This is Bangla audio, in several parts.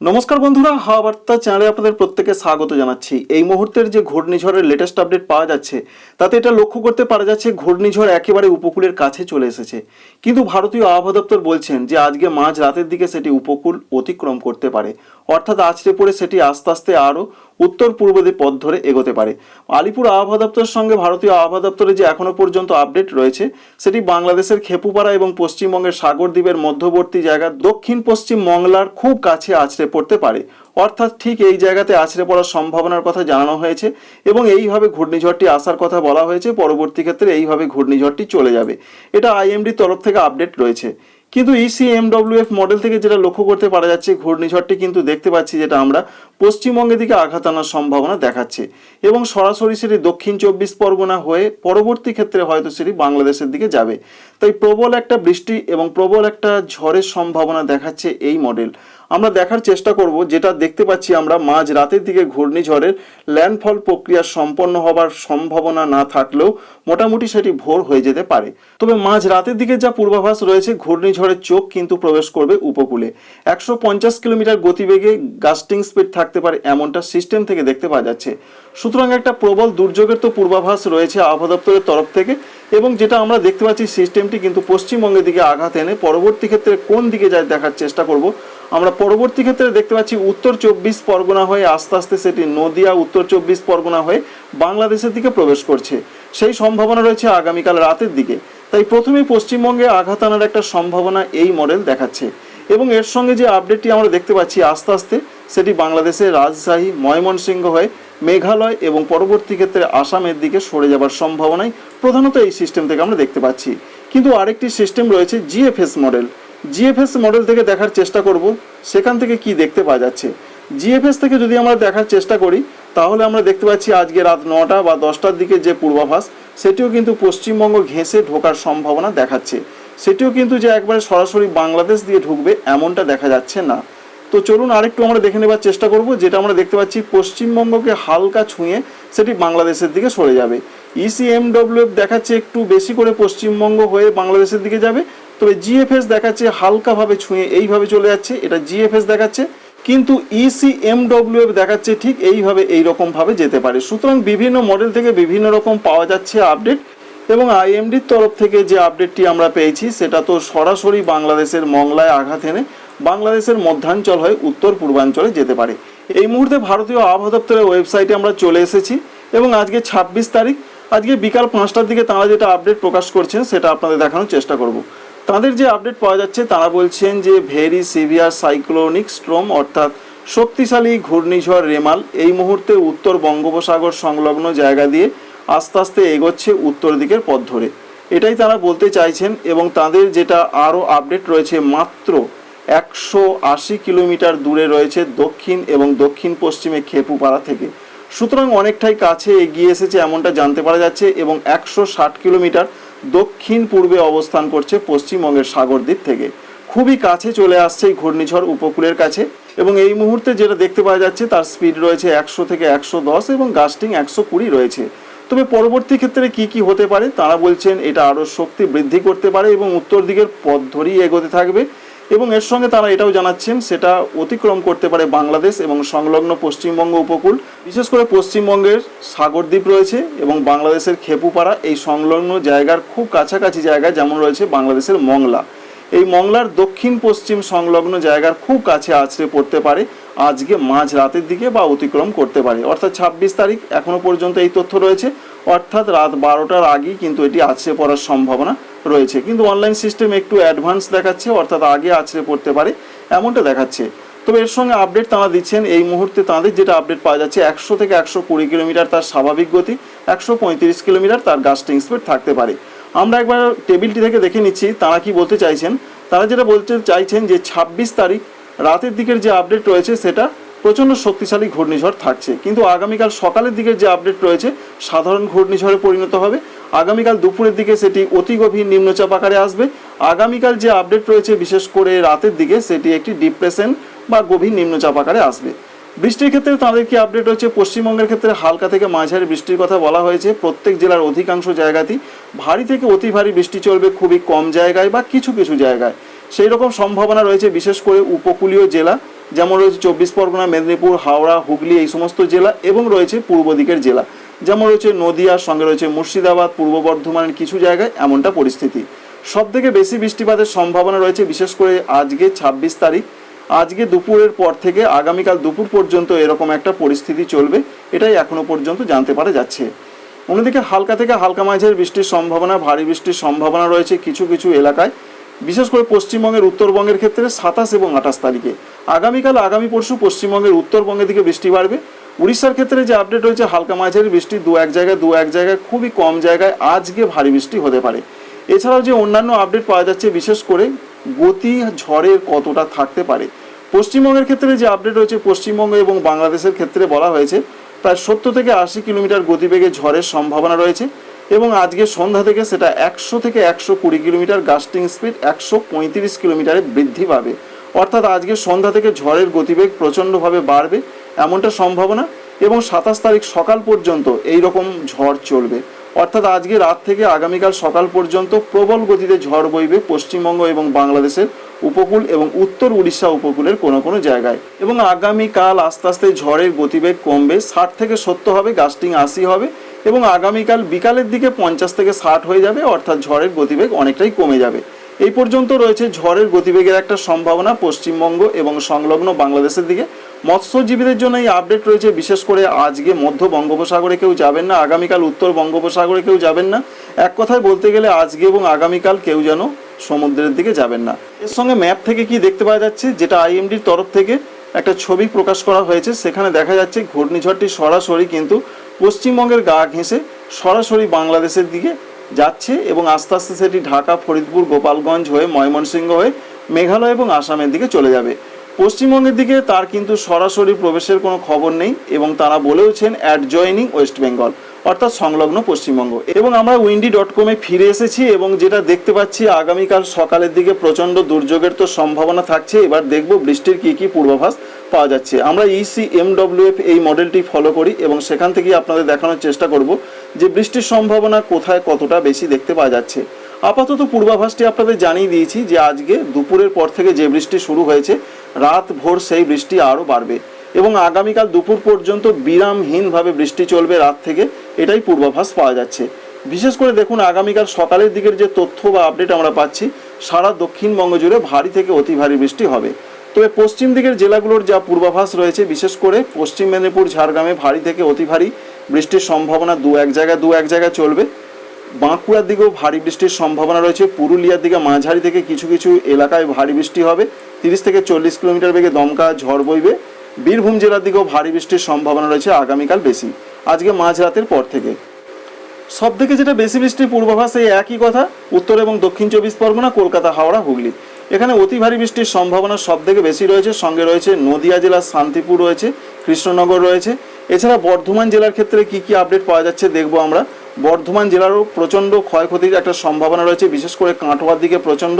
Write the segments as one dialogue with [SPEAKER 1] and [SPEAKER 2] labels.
[SPEAKER 1] নমস্কার বন্ধুরা, হাওয়া বার্তা চ্যানেলে আপনাদের প্রত্যেকে স্বাগত জানাচ্ছি। এই মুহূর্তের যে ঘূর্ণিঝড়ের লেটেস্ট আপডেট পাওয়া যাচ্ছে, তাতে এটা লক্ষ্য করতে পারা যাচ্ছে ঘূর্ণিঝড় একেবারে উপকূলের কাছে চলে এসেছে। কিন্তু ভারতীয় আবহাওয়া দপ্তর বলছেন যে, আজকে মাঝ রাতের দিকে সেটি উপকূল অতিক্রম করতে পারে। অর্থাৎ আছড়ে পড়ে সেটি আস্তে আস্তে আরও উত্তর পূর্ব দিক পথ ধরে এগোতে পারে। আলিপুর আবহাওয়া দপ্তরের সঙ্গে ভারতীয় আবহাওয়া দপ্তরের যে এখনও পর্যন্ত আপডেট রয়েছে, সেটি বাংলাদেশের খেপুপাড়া এবং পশ্চিমবঙ্গের সাগরদ্বীপের মধ্যবর্তী জায়গা দক্ষিণ পশ্চিম মংলার খুব কাছে আছড়ে পড়তে পারে। অর্থাৎ ঠিক এই জায়গাতে আছড়ে পড়ার সম্ভাবনার কথা জানানো হয়েছে এবং এইভাবে ঘূর্ণিঝড়টি আসার কথা বলা হয়েছে। পরবর্তী ক্ষেত্রে এইভাবে ঘূর্ণিঝড়টি চলে যাবে। এটা আইএমডির তরফ থেকে আপডেট রয়েছে। কিন্তু ইসি এমডব্লিউএফ মডেল থেকে যেটা লক্ষ্য করতে পারা যাচ্ছে, ঘূর্ণিঝড়টি কিন্তু দেখতে পাচ্ছি যেটা আমরা পশ্চিমবঙ্গের দিকে আঘাত আনার সম্ভাবনা দেখাচ্ছে। এবং সরাসরি সেটি দক্ষিণ চব্বিশ পরগনা হয়ে পরবর্তী ক্ষেত্রে হয়তো সেটি বাংলাদেশের দিকে যাবে। তাই প্রবল একটা বৃষ্টি এবং প্রবল একটা ঝড়ের সম্ভাবনা দেখাচ্ছে এই মডেল আমরা দেখার চেষ্টা করব, যেটা দেখতে পাচ্ছি আমরা মাঝ রাতের দিকে ঘূর্ণিঝড়ের ল্যান্ডফল প্রক্রিয়া সম্পন্ন হবার সম্ভাবনা না থাকলেও মোটামুটি সেটি ভোর হয়ে যেতে পারে। তবে মাঝ রাতের দিকে যা পূর্বাভাস রয়েছে ঘূর্ণিঝড়ের চোখ কিন্তু প্রবেশ করবে উপকূলে। একশো পঞ্চাশ কিলোমিটার গতিবেগে গাস্টিং স্পিড থাকতে পারে এমনটা সিস্টেম থেকে দেখতে পাওয়া যাচ্ছে। সুতরাং একটা প্রবল দুর্যোগের তো পূর্বাভাস রয়েছে আবহাওয়া দপ্তরের তরফ থেকে এবং যেটা আমরা দেখতে পাচ্ছি সিস্টেমটি কিন্তু পশ্চিমবঙ্গের দিকে আঘাত এনে পরবর্তী ক্ষেত্রে কোন দিকে যায় দেখার চেষ্টা করব। আমরা পরবর্তী ক্ষেত্রে দেখতে পাচ্ছি উত্তর চব্বিশ পরগনা হয়ে আস্তে আস্তে সেটি নদিয়া, উত্তর চব্বিশ পরগনা হয়ে বাংলাদেশের দিকে প্রবেশ করছে। সেই সম্ভাবনা রয়েছে আগামীকাল রাতের দিকে। তাই প্রথমেই পশ্চিমবঙ্গে আঘাত আনার একটা সম্ভাবনা এই মডেল দেখাচ্ছে। এবং এর সঙ্গে যে আপডেটটি আমরা দেখতে পাচ্ছি আস্তে আস্তে, সেটি বাংলাদেশের রাজশাহী, ময়মনসিংহ হয়ে মেঘালয় এবং পরবর্তী ক্ষেত্রে আসামের দিকে সরে যাবার সম্ভাবনাই প্রধানত এই সিস্টেম থেকে আমরা দেখতে পাচ্ছি। কিন্তু আরেকটি সিস্টেম রয়েছে জিএফএস মডেল জিএফএস মডেল থেকে দেখার চেষ্টা করব, সেখান থেকে কি দেখতে পাওয়া যাচ্ছে? জিএফএস থেকে যদি আমরা দেখার চেষ্টা করি, তাহলে আমরা দেখতে পাচ্ছি আজকে রাত নটা বা দশটার দিকে যে পূর্বাভাস সেটিও কিন্তু পশ্চিমবঙ্গ ঘেঁষে ঢোকার সম্ভাবনা দেখাচ্ছে। সেটিও কিন্তু যে একবারে সরাসরি বাংলাদেশ দিয়ে ঢুকবে, এমনটা দেখা যাচ্ছে না। তো চলুন আরেকটু আমরা দেখে নেবার চেষ্টা করব, যেটা আমরা দেখতে পাচ্ছি পশ্চিমবঙ্গকে হালকা ছুঁয়ে সেটি বাংলাদেশের দিকে সরে যাবে। E ইসিএমডব্লিউএফ দেখাচ্ছে একটু বেশি করে পশ্চিমবঙ্গ হয়ে বাংলাদেশের দিকে যাবে, তবে জিএফএস দেখাচ্ছে হালকাভাবে ছুঁয়ে এইভাবে চলে যাচ্ছে, এটা জিএফএস দেখাচ্ছে। কিন্তু E ইসিএমডব্লিউএফ দেখাচ্ছে ঠিক এইভাবে এই রকম ভাবে যেতে পারে। সুতরাং বিভিন্ন মডেল থেকে বিভিন্ন রকম পাওয়া যাচ্ছে আপডেট এবং আইএমডির তরফ থেকে যে আপডেটটি আমরা পেয়েছি, সেটা তো সরাসরি বাংলাদেশের মংলায় আঘাত এনে বাংলাদেশের মধ্যাঞ্চল হয়ে উত্তর পূর্বাঞ্চলে যেতে পারে। এই মুহূর্তে ভারতীয় আবহাওয়া দপ্তরের ওয়েবসাইটে আমরা চলে এসেছি এবং আজকে ছাব্বিশ তারিখ, আজকে বিকাল পাঁচটার দিকে তারা যেটা আপডেট প্রকাশ করছেন, সেটা আপনাদের দেখানোর চেষ্টা করব। তাদের যে আপডেট পাওয়া যাচ্ছে, তারা বলছেন যে ভেরি সিভিয়ার সাইক্লোনিক স্ট্রম, অর্থাৎ শক্তিশালী ঘূর্ণিঝড় রেমাল, এই মুহূর্তে উত্তর বঙ্গোপসাগর সংলগ্ন জায়গা দিয়ে আস্তে আস্তে এগোচ্ছে উত্তর দিকের পথ ধরে। এটাই তারা বলতে চাইছেন এবং তাদের যেটা আরও আপডেট রয়েছে, মাত্র একশো আশি কিলোমিটার দূরে রয়েছে দক্ষিণ এবং দক্ষিণ পশ্চিমে খেপুপাড়া থেকে। সুতরাং অনেকটাই কাছে এগিয়ে এসেছে, এমনটা জানতে পারা যাচ্ছে এবং একশো ষাট কিলোমিটার দক্ষিণ পূর্বে অবস্থান করছে পশ্চিমবঙ্গের সাগর দ্বীপ থেকে। খুবই কাছে চলে আসছে এই ঘূর্ণিঝড় উপকূলের কাছে এবং এই মুহূর্তে যেটা দেখতে পাওয়া যাচ্ছে তার স্পিড রয়েছে একশো থেকে একশো দশ এবং গাস্টিং একশো কুড়ি রয়েছে। তবে পরবর্তী ক্ষেত্রে কি কি হতে পারে তারা বলছেন এটা আরও শক্তি বৃদ্ধি করতে পারে এবং উত্তর দিকের পথ ধরেই এগোতে থাকবে। এবং এর সঙ্গে তারা এটাও জানাচ্ছেন, সেটা অতিক্রম করতে পারে বাংলাদেশ এবং সংলগ্ন পশ্চিমবঙ্গ উপকূল। বিশেষ করে পশ্চিমবঙ্গের সাগরদ্বীপ রয়েছে এবং বাংলাদেশের খেপুপাড়া, এই সংলগ্ন জায়গার খুব কাছাকাছি জায়গা যেমন রয়েছে বাংলাদেশের মংলা। এই মংলার দক্ষিণ পশ্চিম সংলগ্ন জায়গার খুব কাছে আছড়ে পড়তে পারে, আজকে মাঝ রাতের দিকে বা অতিক্রম করতে পারে। অর্থাৎ ছাব্বিশ তারিখ এখনও পর্যন্ত এই তথ্য রয়েছে। অর্থাৎ রাত বারোটার আগেই কিন্তু এটি আছড়ে পড়ার সম্ভাবনা রয়েছে। কিন্তু অনলাইন সিস্টেম একটু অ্যাডভান্স দেখাচ্ছে, অর্থাৎ আগে আছড়ে পড়তে পারে, এমনটা দেখাচ্ছে। তবে এর সঙ্গে আপডেট তাঁরা দিচ্ছেন, এই মুহূর্তে তাঁদের যেটা আপডেট পাওয়া যাচ্ছে, একশো থেকে একশো কুড়ি কিলোমিটার তার স্বাভাবিক গতি, একশো পঁয়ত্রিশ কিলোমিটার তার গাস্টিং স্পিড থাকতে পারে। আমরা একবার টেবিলটি থেকে দেখে নিচ্ছি, তারা কি বলতে চাইছেন? তারা যেটা বলতে চাইছেন যে, ছাব্বিশ তারিখ রাতের দিকের যে আপডেট রয়েছে, সেটা প্রচণ্ড শক্তিশালী ঘূর্ণিঝড় থাকছে। কিন্তু আগামীকাল সকালের দিকের যে আপডেট রয়েছে, সাধারণ ঘূর্ণিঝড়ে পরিণত হবে। আগামীকাল দুপুরের দিকে সেটি অতি গভীর নিম্নচাপ আকারে আসবে। আগামীকাল যে আপডেট রয়েছে, বিশেষ করে রাতের দিকে, সেটি একটি ডিপ্রেশন বা গভীর নিম্নচাপ আকারে আসবে। বৃষ্টির ক্ষেত্রে তাদের কি আপডেট হচ্ছে পশ্চিমবঙ্গের ক্ষেত্রে হালকা থেকে মাঝারি বৃষ্টির কথা বলা হয়েছে। প্রত্যেক জেলার অধিকাংশ জায়গাতেই ভারী থেকে অতি ভারী বৃষ্টি চলবে খুবই কম জায়গায় বা কিছু কিছু জায়গায়। সেই রকম সম্ভাবনা রয়েছে, বিশেষ করে উপকূলীয় জেলা, যেমন রয়েছে চব্বিশ পরগনা, মেদিনীপুর, হাওড়া, হুগলি, এই সমস্ত জেলা, এবং রয়েছে পূর্ব দিকের জেলা। যেমন রয়েছে নদিয়ার সঙ্গে রয়েছে মুর্শিদাবাদ, পূর্ব বর্ধমানের কিছু জায়গায় এমনটা পরিস্থিতি। সব থেকে বেশি বৃষ্টিপাতের সম্ভাবনা রয়েছে, বিশেষ করে আজকে ছাব্বিশ তারিখ। আজকে দুপুরের পর থেকে আগামীকাল দুপুর পর্যন্ত এরকম একটা পরিস্থিতি চলবে, এটাই এখনও পর্যন্ত জানতে পারা যাচ্ছে। অন্যদিকে হালকা থেকে হালকা মাঝের বৃষ্টির সম্ভাবনা, ভারী বৃষ্টির সম্ভাবনা রয়েছে কিছু কিছু এলাকায়। বিশেষ করে পশ্চিমবঙ্গের উত্তরবঙ্গের ক্ষেত্রে সাতাশ এবং আঠাশ তারিখে। আগামীকাল, আগামী পরশু পশ্চিমবঙ্গের উত্তরবঙ্গের দিকে বৃষ্টি বাড়বে। উড়িষ্যার ক্ষেত্রে যে আপডেট রয়েছে, হালকা মাঝারি বৃষ্টি দু এক জায়গায়, দু এক জায়গায়, খুবই কম জায়গায় আজকে ভারী বৃষ্টি হতে পারে। এছাড়াও যে অন্যান্য আপডেট পাওয়া যাচ্ছে, বিশেষ করে গতি ঝড়ের কতটা থাকতে পারে। পশ্চিমবঙ্গের ক্ষেত্রে যে আপডেট রয়েছে, পশ্চিমবঙ্গ এবং বাংলাদেশের ক্ষেত্রে বলা হয়েছে, প্রায় সত্তর থেকে আশি কিলোমিটার গতিবেগে ঝড়ের সম্ভাবনা রয়েছে এবং আজকে সন্ধ্যা থেকে সেটা একশো থেকে একশো কুড়ি কিলোমিটার গাস্টিং স্পিড একশো পঁয়ত্রিশ কিলোমিটারে বৃদ্ধি পাবে। অর্থাৎ আজকে সন্ধ্যা থেকে ঝড়ের গতিবেগ প্রচণ্ডভাবে বাড়বে এমনটা সম্ভাবনা এবং সাতাশ তারিখ সকাল পর্যন্ত এই রকম ঝড় চলবে। অর্থাৎ আজকে রাত থেকে আগামীকাল সকাল পর্যন্ত প্রবল গতিতে ঝড় বইবে পশ্চিমবঙ্গ এবং বাংলাদেশের উপকূল এবং উত্তর উড়িষ্যা উপকূলের কোনো কোনো জায়গায়। এবং আগামীকাল আস্তে আস্তে ঝড়ের গতিবেগ কমবে, ষাট থেকে সত্তর হবে, গাস্টিং আশি হবে এবং আগামীকাল বিকালের দিকে পঞ্চাশ থেকে ষাট হয়ে যাবে, অর্থাৎ ঝড়ের গতিবেগ অনেকটাই কমে যাবে। এই পর্যন্ত রয়েছে ঝড়ের গতিবেগের একটা সম্ভাবনা পশ্চিমবঙ্গ এবং সংলগ্ন বাংলাদেশের দিকে। মৎস্যজীবীদের জন্য এই আপডেট রয়েছে। বিশেষ করে আজকে মধ্য বঙ্গোপসাগরে কেউ যাবেন না, আগামীকাল উত্তর বঙ্গোপসাগরে কেউ যাবেন না। এক কথায় বলতে গেলে আজকে এবং আগামীকাল কেউ যেন সমুদ্রের দিকে যাবেন না। এর সঙ্গে ম্যাপ থেকে কি দেখতে পাওয়া যাচ্ছে, যেটা আইএমডির তরফ থেকে একটা ছবি প্রকাশ করা হয়েছে। সেখানে দেখা যাচ্ছে ঘূর্ণিঝড়টি সরাসরি কিন্তু পশ্চিমবঙ্গের গা ঘেঁষে সরাসরি বাংলাদেশের দিকে যাচ্ছে এবং আস্তে আস্তে সেটি ঢাকা, ফরিদপুর, গোপালগঞ্জ হয়ে ময়মনসিংহ হয়ে মেঘালয় এবং আসামের দিকে চলে যাবে। পশ্চিমবঙ্গের দিকে তার কিন্তু সরাসরি প্রবেশের কোনো খবর নেই এবং তারা বলেওছেন অ্যাডজয়নিং ওয়েস্ট বেঙ্গল অর্থাৎ সংলগ্ন পশ্চিমবঙ্গ। এবং আমরা উইন্ডি ডট কমে ফিরে এসেছি এবং যেটা দেখতে পাচ্ছি, আগামীকাল সকালের দিকে প্রচণ্ড দুর্যোগের তো সম্ভাবনা থাকছে। এবার দেখব বৃষ্টির কী কী পূর্বাভাস পাওয়া যাচ্ছে। আমরা E ইসি এমডব্লিউএফ এই মডেলটি ফলো করি এবং সেখান থেকেই আপনাদের দেখানোর চেষ্টা করব যে বৃষ্টির সম্ভাবনা কোথায় কতটা বেশি দেখতে পাওয়া যাচ্ছে। আপাতত পূর্বাভাসটি আপনাদের জানিয়ে দিয়েছি যে আজকে দুপুরের পর থেকে যে বৃষ্টি শুরু হয়েছে রাত ভোর সেই বৃষ্টি আরও বাড়বে এবং আগামীকাল দুপুর পর্যন্ত বিরামহীনভাবে বৃষ্টি চলবে রাত থেকে, এটাই পূর্বাভাস পাওয়া যাচ্ছে। বিশেষ করে দেখুন, আগামীকাল সকালের দিকের যে তথ্য বা আপডেট আমরা পাচ্ছি, সারা দক্ষিণবঙ্গ জুড়ে ভারী থেকে অতি ভারী বৃষ্টি হবে। তবে পশ্চিম দিকের জেলাগুলোর যা পূর্বাভাস রয়েছে, বিশেষ করে পশ্চিম মেদিনীপুর, ঝাড়গ্রামে ভারী থেকে অতি ভারী বৃষ্টির সম্ভাবনা দু এক জায়গায়, দু এক জায়গায় চলবে। বাঁকুড়ার দিকেও ভারী বৃষ্টির সম্ভাবনা রয়েছে। পুরুলিয়ার দিকে মাঝারি থেকে কিছু কিছু এলাকায় ভারী বৃষ্টি হবে। তিরিশ থেকে চল্লিশ কিলোমিটার বেগে দমকা, ঝড় বইবে। বীরভূম জেলার দিকেও ভারী বৃষ্টির সম্ভাবনা রয়েছে আগামীকাল বেশি। আজকে মাঝরাতের পর থেকে। সব থেকে যেটা বেশি বৃষ্টির পূর্বাভাস এই একই কথা, উত্তর এবং দক্ষিণ চব্বিশ পরগনা, কলকাতা, হাওড়া, হুগলি। এখানে অতি ভারী বৃষ্টির সম্ভাবনা সব থেকে বেশি রয়েছে। সঙ্গে রয়েছে নদিয়া জেলার শান্তিপুর রয়েছে, কৃষ্ণনগর রয়েছে। এছাড়া বর্ধমান জেলার ক্ষেত্রে কি কি আপডেট পাওয়া যাচ্ছে দেখব আমরা। বর্ধমান জেলারও প্রচণ্ড ক্ষয়ক্ষতির একটা সম্ভাবনা রয়েছে, বিশেষ করে কাটোয়ার দিকে প্রচণ্ড।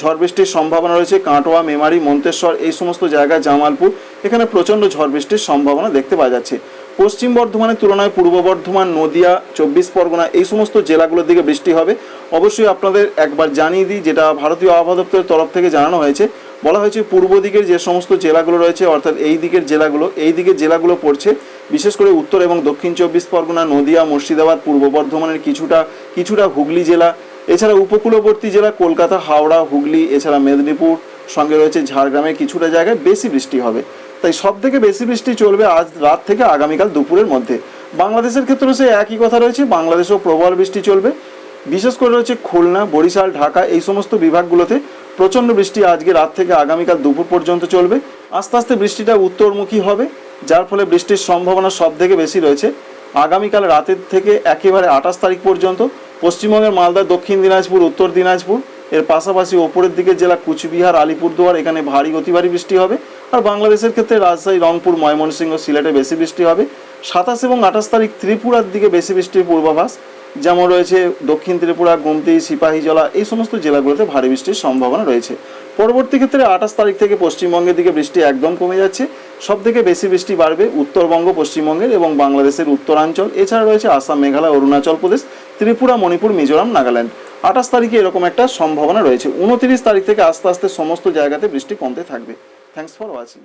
[SPEAKER 1] ঝড় বৃষ্টির সম্ভাবনা রয়েছে, কাটোয়া, মেমারি, মন্তেশ্বর, এই সমস্ত জায়গায় জামালপুর। এখানে প্রচণ্ড ঝড় বৃষ্টির সম্ভাবনা দেখতে পাওয়া যাচ্ছে। পশ্চিম বর্ধমানের তুলনায় পূর্ব বর্ধমান, নদিয়া, চব্বিশ পরগনা এই সমস্ত জেলাগুলোর দিকে বৃষ্টি হবে। অবশ্যই আপনাদের একবার জানিয়ে দিই, যেটা ভারতীয় আবহাওয়া দপ্তরের তরফ থেকে জানানো হয়েছে। বলা হয়েছে পূর্ব দিকের যে সমস্ত জেলাগুলো রয়েছে, অর্থাৎ এই দিকের জেলাগুলো, এই দিকের জেলাগুলো পড়ছে। বিশেষ করে উত্তর এবং দক্ষিণ চব্বিশ পরগনা, নদিয়া, মুর্শিদাবাদ, পূর্ব বর্ধমানের কিছুটা কিছুটা হুগলি জেলা এছাড়া উপকূলবর্তী জেলা কলকাতা, হাওড়া, হুগলি, এছাড়া মেদিনীপুর সঙ্গে রয়েছে ঝাড়গ্রামে কিছুটা জায়গায় বেশি বৃষ্টি হবে। তাই সব থেকে বেশি বৃষ্টি চলবে আজ রাত থেকে আগামীকাল দুপুরের মধ্যে। বাংলাদেশের ক্ষেত্রেও সে একই কথা রয়েছে, বাংলাদেশেও প্রবল বৃষ্টি চলবে। বিশেষ করে রয়েছে খুলনা, বরিশাল, ঢাকা এই সমস্ত বিভাগগুলোতে প্রচণ্ড বৃষ্টি আজকে রাত থেকে আগামীকাল দুপুর পর্যন্ত চলবে। আস্তে আস্তে বৃষ্টিটা উত্তরমুখী হবে, যার ফলে বৃষ্টির সম্ভাবনা সব থেকে বেশি রয়েছে। আগামীকাল রাতের থেকে একেবারে আঠাশ তারিখ পর্যন্ত পশ্চিমবঙ্গের মালদা, দক্ষিণ দিনাজপুর, উত্তর দিনাজপুর। এর পাশাপাশি ওপরের দিকে জেলা কুচবিহার, আলিপুরদুয়ার, এখানে ভারী অতি ভারী বৃষ্টি হবে। আর বাংলাদেশের ক্ষেত্রে রাজশাহী, রংপুর, ময়মনসিংহ, সিলেটে বেশি বৃষ্টি হবে। সাতাশ এবং আঠাশ তারিখ ত্রিপুরার দিকে বেশি বৃষ্টির পূর্বাভাস। যেমন রয়েছে দক্ষিণ ত্রিপুরা, গুমতি, সিপাহীজলা, এই সমস্ত জেলাগুলোতে ভারী বৃষ্টির সম্ভাবনা রয়েছে। পরবর্তী ক্ষেত্রে আঠাশ তারিখ থেকে পশ্চিমবঙ্গের দিকে বৃষ্টি একদম কমে যাচ্ছে। সব থেকে বেশি বৃষ্টি বাড়বে উত্তরবঙ্গ, পশ্চিমবঙ্গের এবং বাংলাদেশের উত্তরাঞ্চল। এছাড়া রয়েছে আসাম, মেঘালয়, অরুণাচল প্রদেশ, ত্রিপুরা, মণিপুর, মিজোরাম, নাগাল্যান্ড। আঠাশ তারিখে এরকম একটা সম্ভাবনা রয়েছে। উনত্রিশ তারিখ থেকে আস্তে আস্তে সমস্ত জায়গাতে বৃষ্টি কমতে থাকবে। Thanks for watching